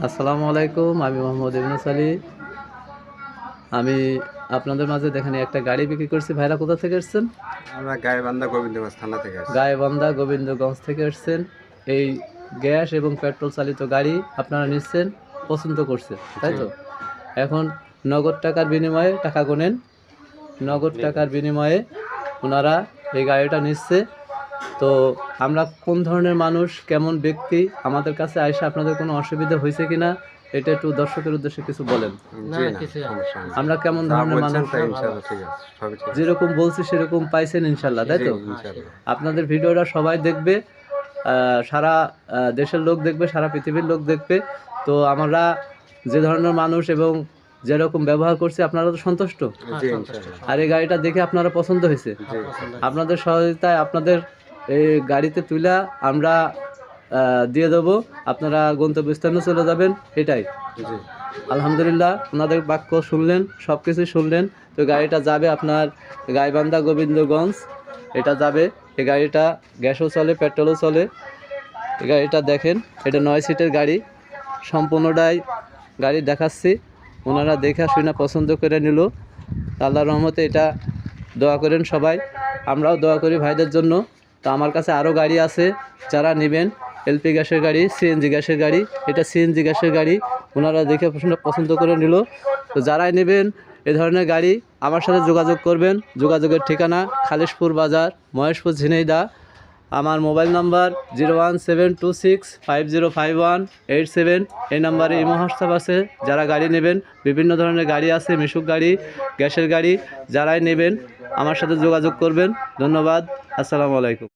আসসালামু আলাইকুম আমি মোহাম্মদ ইবনুস আলী আমি আপনাদের মাঝে দেখেন একটা গাড়ি বিক্রি করছি। ভাইরা কোথা থেকে এসছেন? আমরা গায়েবান্ধা গোবিন্দগঞ্জ থানা থেকে গায়েবান্ধা গোবিন্দগঞ্জ থেকে এসছেন। এই গ্যাস এবং পেট্রোল চালিত গাড়ি আপনারা নিচ্ছেন পছন্দ করছেন তাই তো? এখন নগদ টাকার বিনিময়ে টাকা গোনেন। নগদ টাকার বিনিময়ে ওনারা এই গাড়িটা নিচ্ছে। তো আমরা কোন ধরনের মানুষ কেমন ব্যক্তি আমাদের কাছে আইসা আপনাদের কোনো অসুবিধা হয়েছে কিনা এটা একটু দর্শকের উদ্দেশ্যে কিছু বলেন। আমরা কেমন ধরনের মানুষ? তাই ইনশাআল্লাহ ঠিক আছে সবই ঠিক আছে। যেরকম বলছি সেরকম পাইছেন ইনশাল্লাহ তাই তো? আপনাদের ভিডিওটা সবাই দেখবে সারা দেশের লোক দেখবে সারা পৃথিবীর লোক দেখবে। তো আমরা যে ধরনের মানুষ এবং যেরকম ব্যবহার করছি আপনারা তো সন্তুষ্ট? আর এই গাড়িটা দেখে আপনারা পছন্দ হয়েছে? আপনাদের সহযোগিতায় আপনাদের এই গাড়িতে তুলা আমরা দিয়ে দেবো। আপনারা গন্তব্যস্থানে চলে যাবেন এটাই। আলহামদুলিল্লাহ ওনাদের বাক্য শুনলেন সব কিছু শুনলেন। তো গাড়িটা যাবে আপনার গাইবান্ধা গোবিন্দগঞ্জ। এটা যাবে এই গাড়িটা গ্যাসও চলে পেট্রোলও চলে। এই গাড়িটা দেখেন এটা নয় সিটের গাড়ি। সম্পূর্ণটাই গাড়ি দেখাচ্ছি। ওনারা দেখা শুনে পছন্দ করে নিল। আল্লাহ রহমতে এটা দোয়া করেন সবাই। আমরাও দোয়া করি ভাইদের জন্য। তো আমার কাছে আরও গাড়ি আছে, যারা নেবেন এলপি গ্যাসের গাড়ি সিএনজি গ্যাসের গাড়ি, এটা সিএনজি গ্যাসের গাড়ি, ওনারা দেখে পছন্দ পছন্দ করে নিল। তো যারাই নেবেন এ ধরনের গাড়ি, আমার সাথে যোগাযোগ করবেন। যোগাযোগের ঠিকানা খালিশপুর বাজার, মহেশপুর ঝিনাইদা। আমার mobile number zero one seven two six five zero five one eight seven. এই নাম্বারে ইমো হোয়াটসঅ্যাপ আছে। যারা গাড়ি নেবেন, বিভিন্ন ধরনের গাড়ি আছে, মিশুক গাড়ি, গ্যাসের গাড়ি, যারাই নেবেন, আমার সাথে যোগাযোগ করবেন। ধন্যবাদ। আসসালামু আলাইকুম।